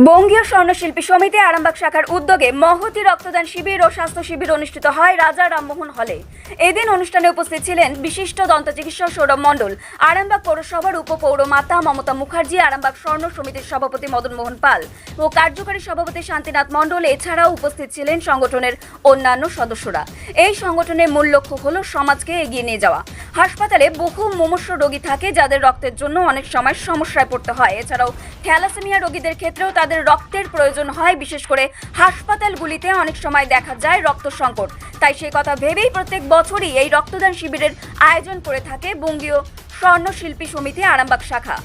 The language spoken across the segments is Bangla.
বঙ্গীয় স্বর্ণশিল্পী সমিতি আরামবাগ শাখার উদ্যোগে মহতি রক্তদান শিবির ও স্বাস্থ্য শিবির অনুষ্ঠিত হয় রাজা রামমোহন হলে। এদিন অনুষ্ঠানে উপস্থিত ছিলেন বিশিষ্ট দন্ত চিকিৎসক সৌরভ মণ্ডল, আরামবাগ পৌরসভার উপপৌরমাতা মমতা মুখার্জি, আরামবাগ স্বর্ণ সমিতির সভাপতি মদন মোহন পাল ও কার্যকারী সভাপতি শান্তিনাথ মণ্ডল। এছাড়াও উপস্থিত ছিলেন সংগঠনের অন্যান্য সদস্যরা। এই সংগঠনের মূল লক্ষ্য হল সমাজকে এগিয়ে নিয়ে যাওয়া। হাসপাতালে বহু মুমূর্ষ রোগী থাকে যাদের রক্তের জন্য অনেক সময় সমস্যায় পড়তে হয়। এছাড়াও থ্যালাসেমিয়া রোগীদের ক্ষেত্রেও তাদের রক্তের প্রয়োজন হয়, বিশেষ করে হাসপাতালগুলিতে অনেক সময় দেখা যায় রক্ত সংকট। তাই সেই কথা ভেবেই প্রত্যেক বছরই এই রক্তদান শিবিরের আয়োজন করে থাকে বঙ্গীয় স্বর্ণশিল্পী সমিতি আরামবাগ শাখা।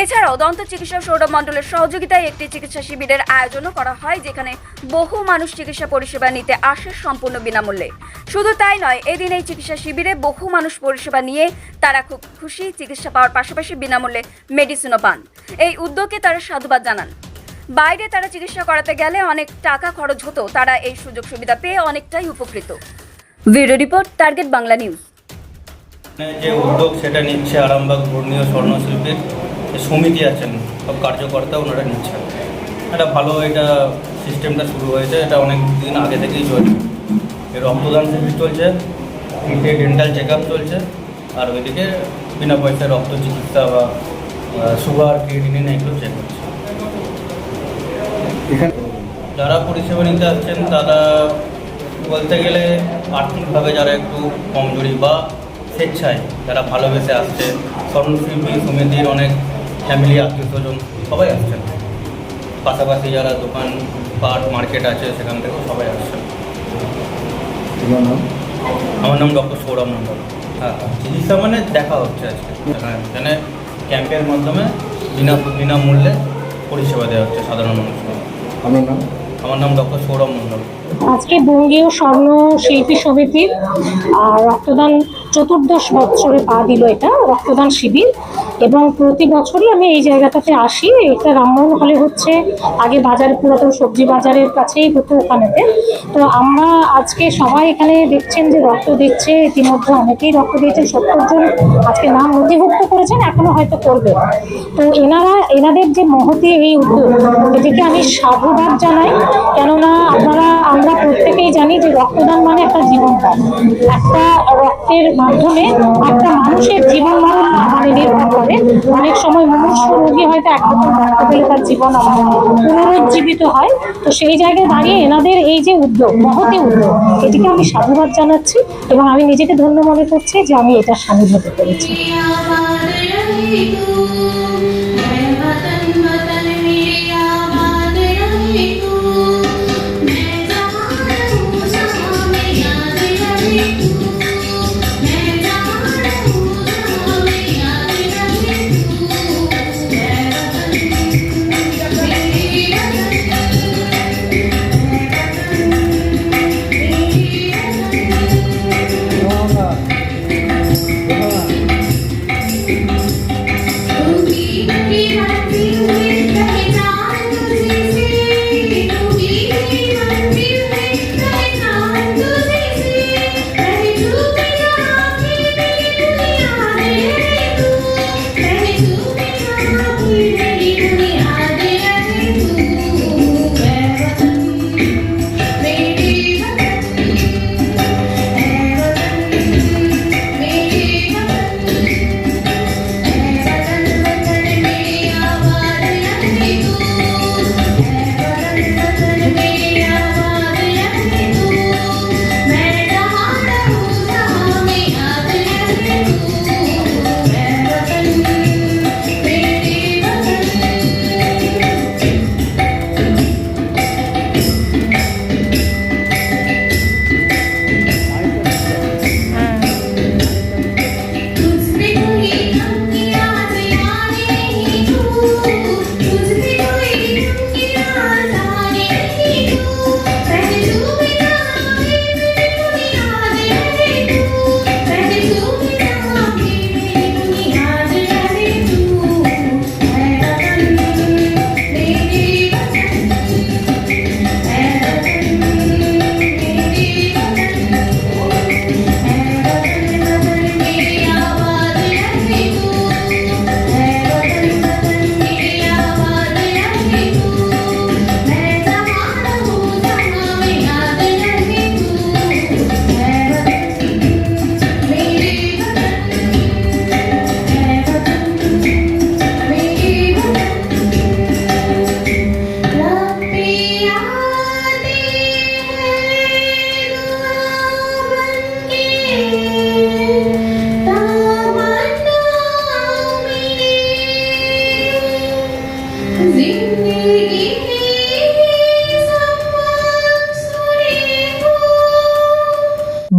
এছাড়াও দন্ত চিকিৎসা সৌরভ মণ্ডলের সহযোগিতায় একটি চিকিৎসা শিবিরের আয়োজনও করা হয়, যেখানে বহু মানুষ চিকিৎসা পরিষেবা নিতে আসে সম্পূর্ণ বিনামূল্যে। শুধু তাই নয়, এদিন এই চিকিৎসা শিবিরে বহু মানুষ পরিষেবা নিয়ে তারা খুব খুশি, চিকিৎসা পাওয়ার পাশাপাশি বিনামূল্যে মেডিসিনও পান। এই উদ্যোগে তারা সাধুবাদ জানান। বাইরে তারা চিকিৎসা করাতে গেলে অনেক টাকা খরচ হতো। তারা এই সুযোগ সুবিধা পেয়ে অনেকটাই উপকৃত। Video report, target Bangla news. যে উদ্যোগ সেটা নিচ্ছে আরামবাগ বর্ণীয় স্বর্ণশিল্পীর। সমিতি আছেন, সব কার্যকর্তা ওনারা নিচ্ছেন। এটা ভালো এটা সিস্টেমটা শুরু হয়েছে, এটা অনেক দিন আগে থেকেই চলছে। রক্তদান শিবির চলছে, তিনটে ডেন্টাল চেক চলছে, আর ওইদিকে বিনা পয়সায় রক্ত চিকিৎসা বা সুগার ক্রিয়েটিনিন এগুলো চেক হচ্ছে। এখানে যারা পরিষেবা নিতে আসছেন তারা বলতে গেলে আর্থিকভাবে যারা একটু কমজোরি বা স্বেচ্ছায় যারা ভালোবেসে আসছে স্বর্ণশিল্পী সমিতির অনেক ফ্যামিলি আত্মীয় স্বজন সবাই আসছেন। পাশাপাশি যারা দোকান পাট মার্কেট আছে সেখান থেকেও সবাই আসছেন। আমার নাম ডক্টর সৌরভ মণ্ডল। হ্যাঁ চিকিৎসা মানে দেখা হচ্ছে আজকে। এখানে ক্যাম্পের মাধ্যমে বিনা বিনামূল্যে পরিষেবা দেওয়া হচ্ছে সাধারণ মানুষকে। আপনার নাম? আমার নাম ডক্টর সৌরভ মণ্ডল। আজকে বঙ্গীয় স্বর্ণ শিল্পী সমিতির রক্তদান চতুর্দশ বছরে পা দিল এটা, রক্তদান শিবির। এবং প্রতি বছরই আমি এই জায়গাটাতে আসি। এটা রামমোহন হলে হচ্ছে আগে বাজারে, পুরাতন সবজি বাজারের কাছেই হতো ওখানেতে। তো আমরা আজকে সবাই এখানে দেখছেন যে রক্ত দিচ্ছে। ইতিমধ্যে অনেকেই রক্ত দিয়েছেন। সত্তর জন আজকে নাম নথিভুক্ত করেছেন, এখনও হয়তো করবে। তো এনারা, এনাদের যে মহতি এই উদ্যোগ, এটিকে আমি সাধুবাদ জানাই। কেননা আপনারা আমরা প্রত্যেকেই জানি যে রক্তদান মানে একটা জীবনদান একটা রক্তের মাধ্যমে একটা মানুষের জীবন মরণ মানে নির্ভর করে। অনেক সময় মনুষ্য রোগী হয়তো একরকম তার জীবন আবার পুনরুজ্জীবিত হয়। তো সেই জায়গায় দাঁড়িয়ে এনাদের এই যে উদ্যোগ মহতি উদ্যোগ, এটিকে আমি সাধুবাদ জানাচ্ছি এবং আমি নিজেকে ধন্য মনে করছি যে আমি এটা সামিল হতে পেরেছি। Zini